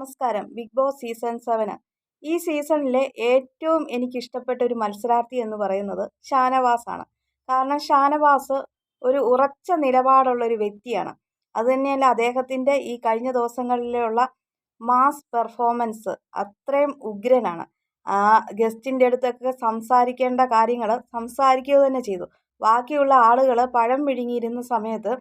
നമസ്കാരം. Bigg Boss season seven. ഈ സീസണിലെ ഏറ്റവും എനിക്ക് ഇഷ്ടപ്പെട്ട ഒരു മത്സരാർത്ഥി എന്ന് പറയുന്നത് ഷാനവാസാണ്. കാരണം ഷാനവാസ് ഒരു ഉറച്ച നിലപാടുള്ള ഒരു വ്യക്തിയാണ് അതുതന്നെയല്ല അദ്ദേഹത്തിന്റെ ഈ കഴിഞ്ഞ ദിവസങ്ങളിലുള്ള മാസ് പെർഫോമൻസ് അത്രയും ഉഗ്രനാണ്. ആ ഗസ്റ്റിന്റെ അടുത്തൊക്കെ സംസാരിക്കേണ്ട കാര്യങ്ങൾ സംസാരിക്കുക തന്നെ ചെയ്തു. ബാക്കിയുള്ള ആളുകൾ പഴം വിഴുങ്ങിയിരുന്ന സമയത്ത്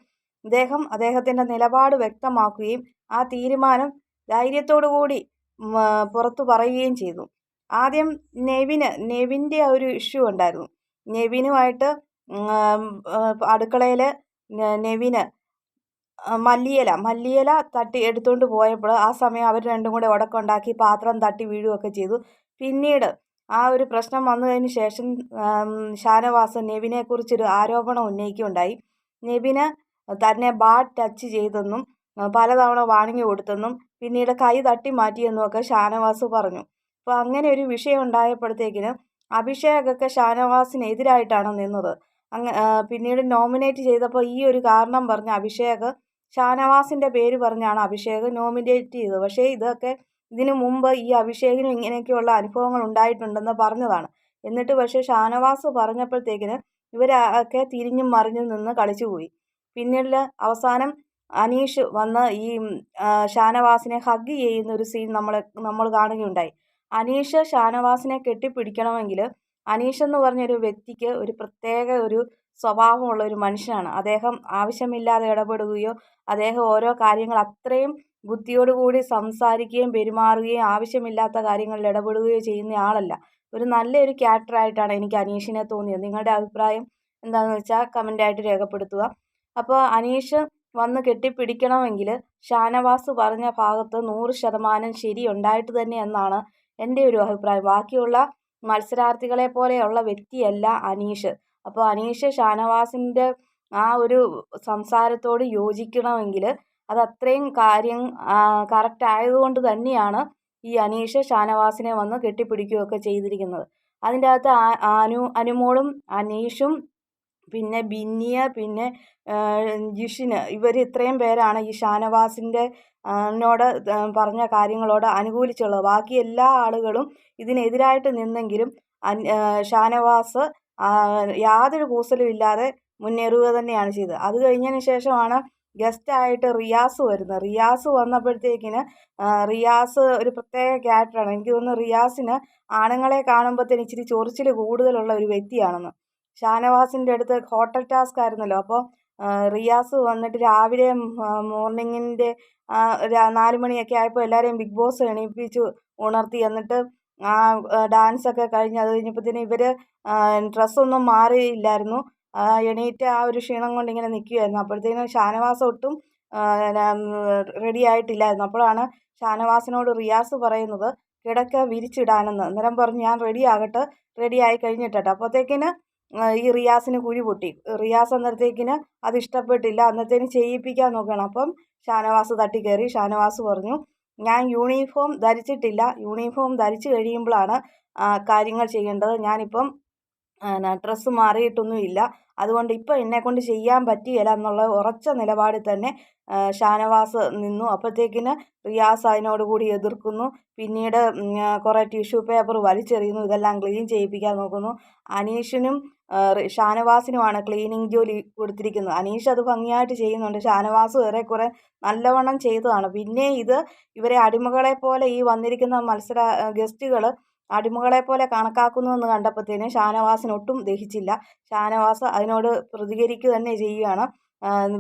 അദ്ദേഹം അദ്ദേഹത്തിന്റെ നിലപാട് വ്യക്തമാക്കുകയും ആ തീരുമാനം ധൈര്യത്തോടു കൂടി പുറത്തു പറയുകയും ചെയ്തു. ആദ്യം നെവിന് നെവിന്റെ ഒരു ഇഷ്യൂ ഉണ്ടായിരുന്നു. നെവിനുമായിട്ട് അടുക്കളയിൽ നെവിന് മല്ലിയില മല്ലിയില തട്ടി എടുത്തുകൊണ്ട് പോയപ്പോൾ ആ സമയം അവർ രണ്ടും കൂടെ ഉടക്കുണ്ടാക്കി പാത്രം തട്ടി വീഴുകയൊക്കെ ചെയ്തു. പിന്നീട് ആ ഒരു പ്രശ്നം വന്നതിന് ശേഷം ഷാനവാസ് നെവിനെക്കുറിച്ചൊരു ആരോപണം ഉന്നയിക്കുകയുണ്ടായി. നെവിന് തന്നെ ബാഡ് ടച്ച് ചെയ്തെന്നും പലതവണ വാണിങ്ങി കൊടുത്തെന്നും പിന്നീട് കൈ തട്ടി മാറ്റിയെന്നുമൊക്കെ ഷാനവാസ് പറഞ്ഞു. അപ്പോൾ അങ്ങനെ ഒരു വിഷയം ഉണ്ടായപ്പോഴത്തേക്കിന് അഭിഷേകൊക്കെ ഷാനവാസിനെതിരായിട്ടാണ് നിന്നത്. അങ്ങ് പിന്നീട് നോമിനേറ്റ് ചെയ്തപ്പോൾ ഈ ഒരു കാരണം പറഞ്ഞ് അഭിഷേക് ഷാനവാസിന്റെ പേര് പറഞ്ഞാണ് അഭിഷേക് നോമിനേറ്റ് ചെയ്തത്. പക്ഷേ ഇതൊക്കെ ഇതിനു മുമ്പ് ഈ അഭിഷേകിനും ഇങ്ങനെയൊക്കെയുള്ള അനുഭവങ്ങൾ ഉണ്ടായിട്ടുണ്ടെന്ന് പറഞ്ഞതാണ്. എന്നിട്ട് പക്ഷേ ഷാനവാസ് പറഞ്ഞപ്പോഴത്തേക്കിന് ഇവരൊക്കെ തിരിഞ്ഞും മറിഞ്ഞും നിന്ന് കളിച്ചുപോയി. പിന്നീട് അവസാനം അനീഷ് വന്ന് ഈ ഷാനവാസിനെ ഹഗ് ചെയ്യുന്ന ഒരു സീൻ നമ്മൾ നമ്മൾ കാണുകയുണ്ടായി. അനീഷ് ഷാനവാസിനെ കെട്ടിപ്പിടിക്കണമെങ്കിൽ അനീഷ് എന്ന് പറഞ്ഞൊരു വ്യക്തിക്ക് ഒരു പ്രത്യേക ഒരു സ്വഭാവമുള്ള ഒരു മനുഷ്യനാണ്. അദ്ദേഹം ആവശ്യമില്ലാതെ ഇടപെടുകയോ അദ്ദേഹം ഓരോ കാര്യങ്ങൾ അത്രയും ബുദ്ധിയോടുകൂടി സംസാരിക്കുകയും പെരുമാറുകയും ആവശ്യമില്ലാത്ത കാര്യങ്ങളിൽ ഇടപെടുകയോ ചെയ്യുന്ന ആളല്ല. ഒരു നല്ലൊരു ക്യാരക്ടറായിട്ടാണ് എനിക്ക് അനീഷിനെ തോന്നിയത്. നിങ്ങളുടെ അഭിപ്രായം എന്താണെന്ന് വെച്ചാൽ കമന്റായിട്ട് രേഖപ്പെടുത്തുക. അപ്പോൾ അനീഷ് വന്ന് കെട്ടിപ്പിടിക്കണമെങ്കിൽ ഷാനവാസ് പറഞ്ഞ ഭാഗത്ത് നൂറ് ശതമാനം ശരിയുണ്ടായിട്ട് തന്നെ എന്നാണ് എന്റെ ഒരു അഭിപ്രായം. ബാക്കിയുള്ള മത്സരാർത്ഥികളെ പോലെയുള്ള വ്യക്തിയല്ല അനീഷ്. അപ്പോൾ അനീഷ് ഷാനവാസിന്റെ ആ ഒരു സംസാരത്തോട് യോജിക്കണമെങ്കിൽ അത് അത്രയും കാര്യം കറക്റ്റ് ആയതുകൊണ്ട് തന്നെയാണ് ഈ അനീഷ് ഷാനവാസിനെ വന്ന് കെട്ടിപ്പിടിക്കുകയൊക്കെ ചെയ്തിരിക്കുന്നത്. അതിന്റെ അകത്ത് അനു അനുമോളും അനീഷും പിന്നെ ബിന്നിയ പിന്നെ ജിഷിന്. ഇവർ ഇത്രയും പേരാണ് ഈ ഷാനവാസിന്റെ നോട് പറഞ്ഞ കാര്യങ്ങളോട് അനുകൂലിച്ചുള്ളത്. ബാക്കി എല്ലാ ആളുകളും ഇതിനെതിരായിട്ട് നിന്നെങ്കിലും ഷാനവാസ് യാതൊരു കൂസലും ഇല്ലാതെ മുന്നേറുക തന്നെയാണ് ചെയ്തത്. അത് കഴിഞ്ഞതിന് ശേഷമാണ് ഗസ്റ്റായിട്ട് റിയാസ് വരുന്നത്. റിയാസ് വന്നപ്പോഴത്തേക്കിന് റിയാസ് ഒരു പ്രത്യേക ക്യാരക്ടറാണ്. എനിക്ക് തോന്നുന്നു റിയാസിന് ആണുങ്ങളെ കാണുമ്പോഴത്തേന് ഇച്ചിരി ചൊറിച്ചിൽ കൂടുതലുള്ള ഒരു വ്യക്തിയാണെന്ന്. ഷാനവാസിന്റെ അടുത്ത് ഹോട്ടൽ ടാസ്ക് ആയിരുന്നല്ലോ. അപ്പോൾ റിയാസ് വന്നിട്ട് രാവിലെ മോർണിംഗിന്റെ നാല് മണിയൊക്കെ ആയപ്പോൾ എല്ലാവരെയും ബിഗ് ബോസ് എണീപ്പിച്ചു ഉണർത്തി. എന്നിട്ട് ആ ഡാൻസൊക്കെ കഴിഞ്ഞ് അത് കഴിഞ്ഞപ്പോഴത്തേനും ഇവർ ഡ്രസ്സൊന്നും മാറിയില്ലായിരുന്നു. എണീറ്റ് ആ ഒരു ക്ഷീണം കൊണ്ട് ഇങ്ങനെ നിൽക്കുകയായിരുന്നു അപ്പോഴത്തേനും ഷാനവാസ് ഒട്ടും റെഡി ആയിട്ടില്ലായിരുന്നു. അപ്പോഴാണ് ഷാനവാസിനോട് റിയാസ് പറയുന്നത് കിടക്ക വിരിച്ചിടാനെന്ന്. അന്നേരം പറഞ്ഞു ഞാൻ റെഡി ആകട്ടെ റെഡി ആയി കഴിഞ്ഞിട്ടെ അപ്പോഴത്തേക്കിന് ഈ റിയാസിന് കുഴി പൊട്ടി. റിയാസ് അന്നേരത്തേക്കിന് അത് ഇഷ്ടപ്പെട്ടില്ല. അന്നത്തേന് ചെയ്യിപ്പിക്കാൻ നോക്കണം അപ്പം ഷാനവാസ് തട്ടിക്കയറി. ഷാനവാസ് പറഞ്ഞു ഞാൻ യൂണിഫോം ധരിച്ചിട്ടില്ല. യൂണിഫോം ധരിച്ചു കഴിയുമ്പോഴാണ് കാര്യങ്ങൾ ചെയ്യേണ്ടത്. ഞാനിപ്പം ഡ്രസ്സ് മാറിയിട്ടൊന്നുമില്ല. അതുകൊണ്ട് ഇപ്പോൾ എന്നെക്കൊണ്ട് ചെയ്യാൻ പറ്റിയില്ല എന്നുള്ള ഉറച്ച നിലപാടിൽ തന്നെ ഷാനവാസ് നിന്നു. അപ്പോഴത്തേക്കിന് റിയാസ് അതിനോട് കൂടി എതിർക്കുന്നു. പിന്നീട് കുറേ ടിഷ്യൂ പേപ്പർ വലിച്ചെറിയുന്നു. ഇതെല്ലാം ക്ലീൻ ചെയ്യിപ്പിക്കാൻ നോക്കുന്നു. അനീഷിനും ഷാനവാസിനുമാണ് ക്ലീനിങ് ജോലി കൊടുത്തിരിക്കുന്നത്. അനീഷ് അത് ഭംഗിയായിട്ട് ചെയ്യുന്നുണ്ട്. ഷാനവാസ് ഏറെക്കുറെ നല്ലവണ്ണം ചെയ്തതാണ്. പിന്നെ ഇത് ഇവരെ അടിമകളെ പോലെ ഈ വന്നിരിക്കുന്ന മത്സര ഗസ്റ്റുകൾ അടിമകളെ പോലെ കണക്കാക്കുന്നുവെന്ന് കണ്ടപ്പോഴത്തേന് ഷാനവാസിന് ഒട്ടും ദഹിച്ചില്ല. ഷാനവാസ് അതിനോട് പ്രതികരിക്കുക തന്നെ ചെയ്യുകയാണ്.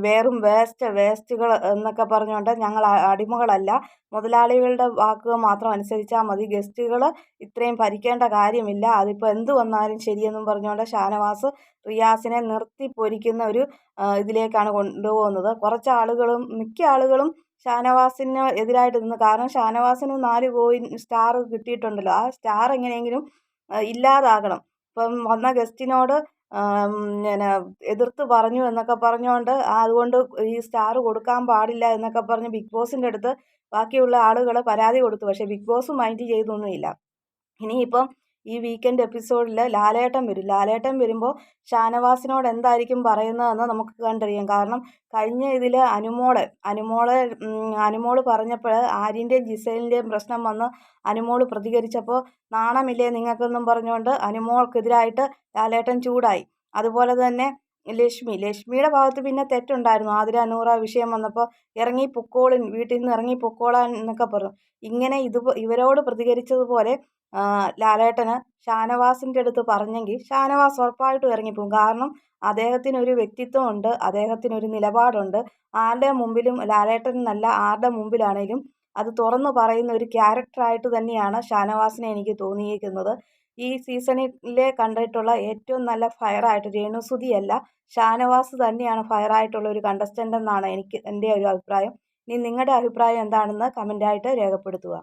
വെറും വേസ്റ്റ് വേസ്റ്റുകൾ എന്നൊക്കെ പറഞ്ഞുകൊണ്ട് ഞങ്ങൾ അടിമകളല്ല. മുതലാളികളുടെ വാക്കുകൾ മാത്രം അനുസരിച്ചാൽ മതി. ഗസ്റ്റുകൾ ഇത്രയും ഭരിക്കേണ്ട കാര്യമില്ല. അതിപ്പോൾ എന്ത് വന്നാലും ശരിയെന്നും പറഞ്ഞുകൊണ്ട് ഷാനവാസ് റിയാസിനെ നിർത്തി പൊരിക്കുന്ന ഒരു ഇതിലേക്കാണ് കൊണ്ടുപോകുന്നത്. കുറച്ച് ആളുകളും മിക്ക ആളുകളും ഷാനവാസിന് എതിരായിട്ട് നിന്ന് കാരണം ഷാനവാസിന് നാല് കോയിൻ സ്റ്റാർ കിട്ടിയിട്ടുണ്ടല്ലോ. ആ സ്റ്റാർ എങ്ങനെയെങ്കിലും ഇല്ലാതാകണം. ഇപ്പം വന്ന ഗസ്റ്റിനോട് പിന്നെ എതിർത്ത് പറഞ്ഞു എന്നൊക്കെ പറഞ്ഞുകൊണ്ട് അതുകൊണ്ട് ഈ സ്റ്റാർ കൊടുക്കാൻ പാടില്ല എന്നൊക്കെ പറഞ്ഞ് ബിഗ് ബോസിന്റെ അടുത്ത് ബാക്കിയുള്ള ആളുകൾ പരാതി കൊടുത്തു. പക്ഷേ ബിഗ് ബോസ് മൈൻഡ് ചെയ്തൊന്നുമില്ല. ഇനിയിപ്പം ഈ വീക്കെൻഡ് എപ്പിസോഡിൽ ലാലേട്ടൻ വരും. ലാലേട്ടൻ വരുമ്പോൾ ഷാനവാസിനോട് എന്തായിരിക്കും പറയുന്നതെന്ന് നമുക്ക് കണ്ടറിയാം. കാരണം കഴിഞ്ഞ ഇതിൽ അനുമോൾ അനുമോൾ അനുമോൾ പറഞ്ഞപ്പോൾ ആര്യന്റെയും ജിസേലിന്റെയും പ്രശ്നം വന്ന് അനുമോൾ പ്രതികരിച്ചപ്പോൾ നാണമില്ലേ നിങ്ങൾക്കെന്നും പറഞ്ഞുകൊണ്ട് അനുമോൾക്കെതിരായിട്ട് ലാലേട്ടൻ ചൂടായി. അതുപോലെ തന്നെ ലക്ഷ്മി ലക്ഷ്മിയുടെ ഭാഗത്ത് പിന്നെ തെറ്റുണ്ടായിരുന്നു. ആതിര നൂറ വിഷയം വന്നപ്പോൾ ഇറങ്ങി പൊക്കോളിൻ വീട്ടിൽ നിന്ന് ഇറങ്ങി പൊക്കോളാൻ എന്നൊക്കെ പറഞ്ഞു. ഇങ്ങനെ ഇത് ഇവരോട് പ്രതികരിച്ചതുപോലെ ലാലേട്ടന് ഷാനവാസിന്റെ അടുത്ത് പറഞ്ഞെങ്കിൽ ഷാനവാസ് ഉറപ്പായിട്ടും ഇറങ്ങിപ്പോകും. കാരണം അദ്ദേഹത്തിന് അദ്ദേഹത്തിനൊരു വ്യക്തിത്വമുണ്ട് അദ്ദേഹത്തിനൊരു നിലപാടുണ്ട്. ആരുടെ മുമ്പിലും ലാലേട്ടൻ എന്നല്ല ആരുടെ മുമ്പിലാണേലും അത് തുറന്നു പറയുന്ന ഒരു ക്യാരക്ടറായിട്ട് തന്നെയാണ് ഷാനവാസിനെ എനിക്ക് തോന്നിയിരിക്കുന്നത് ഈ സീസണിലെ കണ്ടിട്ടുള്ള ഏറ്റവും നല്ല ഫയറായിട്ട് രേണുസുതിയല്ല ഷാനവാസ് തന്നെയാണ് ഫയറായിട്ടുള്ള ഒരു കണ്ടസ്റ്റന്റ് എന്നാണ് എനിക്ക് എന്റെ ഒരു അഭിപ്രായം. ഇനി നിങ്ങളുടെ അഭിപ്രായം എന്താണെന്ന് കമന്റായിട്ട് രേഖപ്പെടുത്തുക.